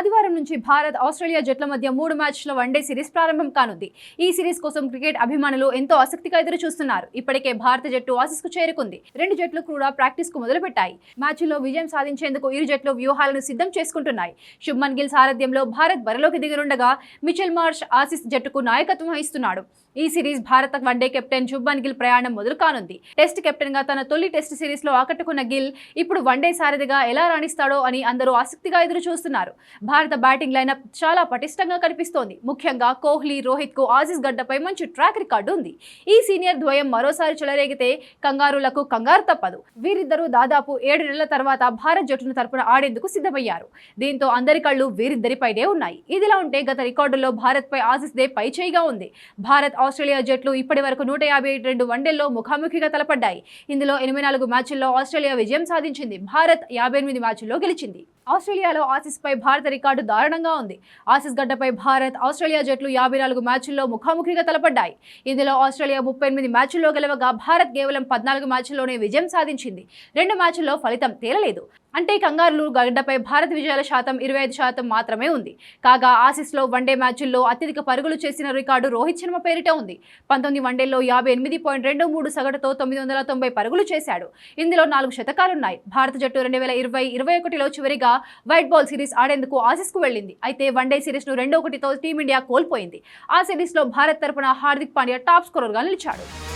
ఆదివారం నుంచి భారత్ ఆస్ట్రేలియా జట్ల మధ్య మూడు మ్యాచ్ల వన్డే సిరీస్ ప్రారంభం కానుంది. ఈ సిరీస్ కోసం క్రికెట్ అభిమానులు ఎంతో ఆసక్తిగా ఎదురు చూస్తున్నారు. ఇప్పటికే భారత జట్టు ఆసీస్కు చేరుకుంది. రెండు జట్లు కూడా ప్రాక్టీస్కు మొదలుపెట్టాయి. మ్యాచ్లో విజయం సాధించేందుకు ఇరు జట్లు వ్యూహాలను సిద్ధం చేసుకుంటున్నాయి. శుభ్మన్ గిల్ సారథ్యంలో భారత్ బరిలోకి దిగనుండగా మిచెల్ మార్ష్ ఆసీస్ జట్టుకు నాయకత్వం వహిస్తున్నాడు. ఈ సిరీస్ భారత వన్డే కెప్టెన్ శుభ్మన్ గిల్ ప్రయాణం మొదలు కానుంది. టెస్ట్ కెప్టెన్గా తన తొలి టెస్ట్ సిరీస్లో ఆకట్టుకున్న గిల్ ఇప్పుడు వన్డే సారథిగా ఎలా రాణిస్తాడో అని అందరూ ఆసక్తిగా ఎదురు చూస్తున్నారు. భారత బ్యాటింగ్ లైనప్ చాలా పటిష్టంగా కనిపిస్తోంది. ముఖ్యంగా కోహ్లీ రోహిత్కు గడ్డపై మంచి ట్రాక్ రికార్డు ఉంది. ఈ సీనియర్ ద్వయం మరోసారి చెలరేగితే కంగారులకు కంగారు తప్పదు. వీరిద్దరూ దాదాపు ఏడు నెలల తర్వాత భారత్ జట్టును తరపున ఆడేందుకు సిద్ధమయ్యారు. దీంతో అందరి కళ్ళు వీరిద్దరిపైనే ఉన్నాయి. ఇదిలా ఉంటే గత రికార్డుల్లో భారత్పై పై దే పై చేయిగా ఉంది. భారత్ ఆస్ట్రేలియా జట్లు ఇప్పటి వరకు నూట యాభై రెండు వన్డేల్లో ముఖాముఖిగా తలపడ్డాయి. ఇందులో ఎనభై నాలుగు మ్యాచ్ల్లో ఆస్ట్రేలియా విజయం సాధించింది. భారత్ యాభై ఎనిమిది మ్యాచ్ల్లో గెలిచింది. ఆస్ట్రేలియాలో ఆసీస్పై భారత రికార్డు దారుణంగా ఉంది. ఆసీస్ గడ్డపై భారత్ ఆస్ట్రేలియా జట్లు యాభై నాలుగు మ్యాచ్ల్లో ముఖాముఖిగా తలపడ్డాయి. ఇందులో ఆస్ట్రేలియా ముప్పై ఎనిమిది మ్యాచ్ల్లో గెలవగా భారత్ కేవలం పద్నాలుగు మ్యాచ్ల్లోనే విజయం సాధించింది. రెండు మ్యాచ్ల్లో ఫలితం తేలలేదు. అంటే కంగారులు గడ్డపై భారత విజయాల శాతం ఇరవై ఐదు శాతం మాత్రమే ఉంది. కాగా ఆసీస్లో వన్డే మ్యాచ్ల్లో అత్యధిక పరుగులు చేసిన రికార్డు రోహిత్ శర్మ పేరిట ఉంది. పంతొమ్మిది వన్డేల్లో యాభై ఎనిమిది పాయింట్ రెండు మూడు సగటుతో తొమ్మిది వందల తొంభై పరుగులు చేశాడు. ఇందులో నాలుగు శతకాలున్నాయి. భారత జట్టు రెండు వేల ఇరవై ఇరవై ఒకటిలో చివరిగా వైట్ బాల్ సిరీస్ ఆడేందుకు ఆసీస్కు వెళ్ళింది. అయితే వన్డే సిరీస్ను రెండో ఒకటితో టీమిండియా కోల్పోయింది. ఆ సిరీస్లో భారత్ తరపున హార్దిక్ పాండ్యా టాప్ స్కోరర్గా నిలిచాడు.